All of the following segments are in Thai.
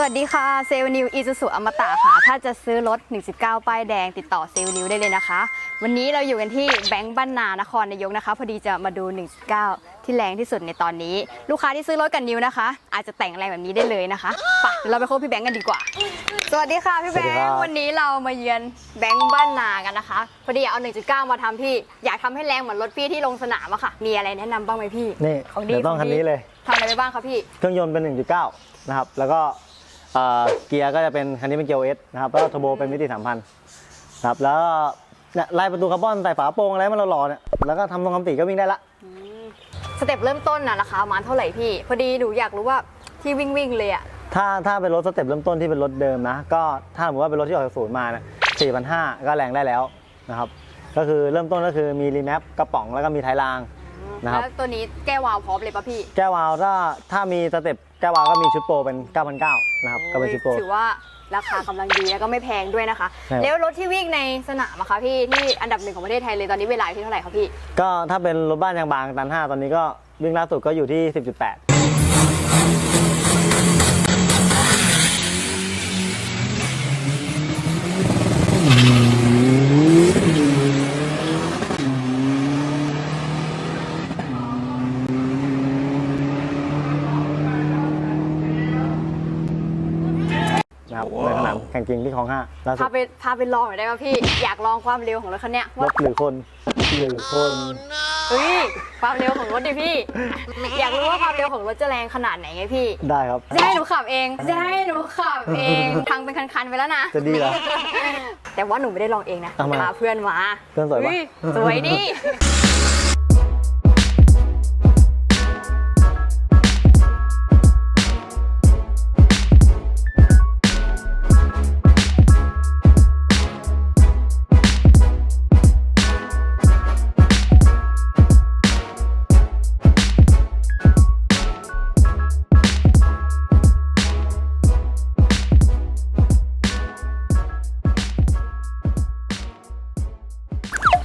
สวัสดีค่ะเซลล์นิวอีซูซูอมตะค่ะ ถ้าจะซื้อรถ 119 ป้ายแดงติดต่อเซลล์นิวได้เลยนะคะ วันนี้เราอยู่กันที่แบงก์บ้านนานครนายกนะคะ พอดีจะมาดู 119 ที่แรงที่สุดในตอนนี้ ลูกค้าที่ซื้อรถกับนิวนะคะ อาจจะแต่งแรงแบบนี้ได้เลยนะคะไปเดี๋ยวเราไปพบพี่แบงก์กันดีกว่า สวัสดีค่ะพี่แบสวัสดีงครับค์วันนี้เรามาเยือนแบงก์บ้านนากันนะคะ พอดีอยากเอา 1.9 มาทำพี่ อยากทำให้แรงเหมือนรถพี่ที่ลงสนามอะค่ะ มีอะไรแนะนำบ้างไหมพี่นี่ของดีเดี๋ยวต้องขคังนดีนี้เลยทำอะไรไปบ้างคะพี่เครื่องยนต์เป็น 1.9 นะครับแล้วก็ เอ่อเกียร์ก็จะเป็นคันนี้เป็นเกียร์เอสนะครับแล้วก็เทอร์โบเป็นมิติ3,000นะครับแล้วก็เนี่ยลายประตูคาร์บอนใส่ฝาโปร่งอะไรมันหล่อๆเนี่ยแล้วก็ทำตรงคำติก็วิ่งได้ละสเต็ปเริ่มต้นน่ะราคาประมาณเท่าไหร่พี่ พอดีหนูอยากรู้ว่าที่วิ่งวิ่งๆเลยอะถ้าถ้าเป็นรถสเต็ปเริ่มต้นที่เป็นรถเดิมนะ ก็ถ้าสมมติว่าเป็นรถที่ออกจากศูนย์มาเนี่ย4,500ก็แรงได้แล้วนะครับก็คือเริ่มต้นก็คือมีรีแมปกระป๋องแล้วก็มีท้ายราง นะครับ แล้วตัวนี้แก้ววาล์วพร้อมเลยปะพี่แก้ววาล์วถ้าถ้ามีสเต็ปแก้ววาล์วก็มีชุดโปรเป็น 9,900นะครับก็เป็นชุดโปร ถือว่าราคากำลังดีแล้วก็ไม่แพงด้วยนะคะ ใช่แล้วรถที่วิ่งในสนามอะคะพี่ที่อันดับหนึ่งของประเทศไทยเลยตอนนี้เวลาอยู่ที่เท่าไหร่คะพี่ ก็ถ้าเป็นรถบ้านยางบางตัน5ตอนนี้ก็วิ่งล่าสุดก็อยู่ที่ 10.8 แข่งจริงที่คลองห้าล่าสุพาดไปพาไปลองหน่อยได้ปะพี่ อยากลองความเร็วของรถคันเนี้ยรว่าถหรือคนหรือคนเฮ้ยความเร็วของรถดิพี่ อยากรู้ว่าความเร็วของรถจะแรงขนาดไหนไงพี่ ได้ครับ จะให้หนูขับเอง จะให้หนูขับเองทางเป็นคันๆไปแล้วนะ จะดีเหรอ แต่ว่าหนูไม่ได้ลองเองนะทำไมพาเพื่อนมาเพื่อนสวยปะฮ้สวยดิ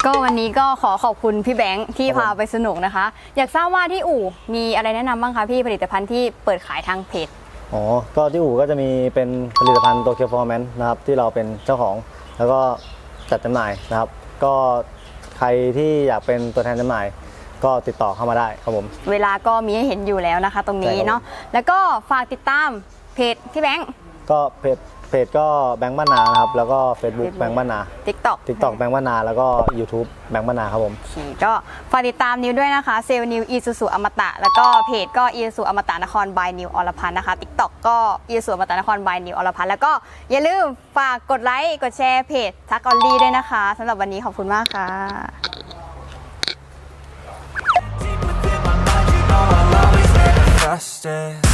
ก็วันนี้ก็ขอขอบคุณพี่แบงค์ที่ครับผมพาไปสนุกนะคะ อยากทราบว่าที่อู่มีอะไรแนะนำบ้างคะพี่ผลิตภัณฑ์ที่เปิดขายทางเพจอ๋อ ก็ที่อู่ก็จะมีเป็นผลิตภัณฑ์โตเกียวฟอร์แมนนะครับที่เราเป็นเจ้าของ แล้วก็จัดจำหน่ายนะครับ ก็ใครที่อยากเป็นตัวแทนจำหน่าย ก็ติดต่อเข้ามาได้ครับผม เวลาก็มีให้เห็นอยู่แล้วนะคะ ตรงนี้ใช่ครับเนาะแล้วก็ฝากติดตามเพจพี่แบงค์ก็เพจ เพจก็แบงค์บ้านนานะครับ แล้วก็ Facebook Facebook แบงค์บ้านนา TikTok TikTok แบงค์บ้านนาแล้วก็ YouTube แบงค์บ้านนาครับผมโอเคก็ฝากติดตามนิวด้วยนะคะ เซลล์นิวอีซูซูอมตะ แล้วก็เพจก็อีซูซูอมตะนครบายนิวอรพันธ์นะคะ TikTok ก็อีซูซูอมตะนครบายนิวอรพันธ์แล้วก็อย่าลืมฝากกดไลค์กดแชร์เพจทักออลลี่ด้วยนะคะสำหรับวันนี้ขอบคุณมากค่ะ trust it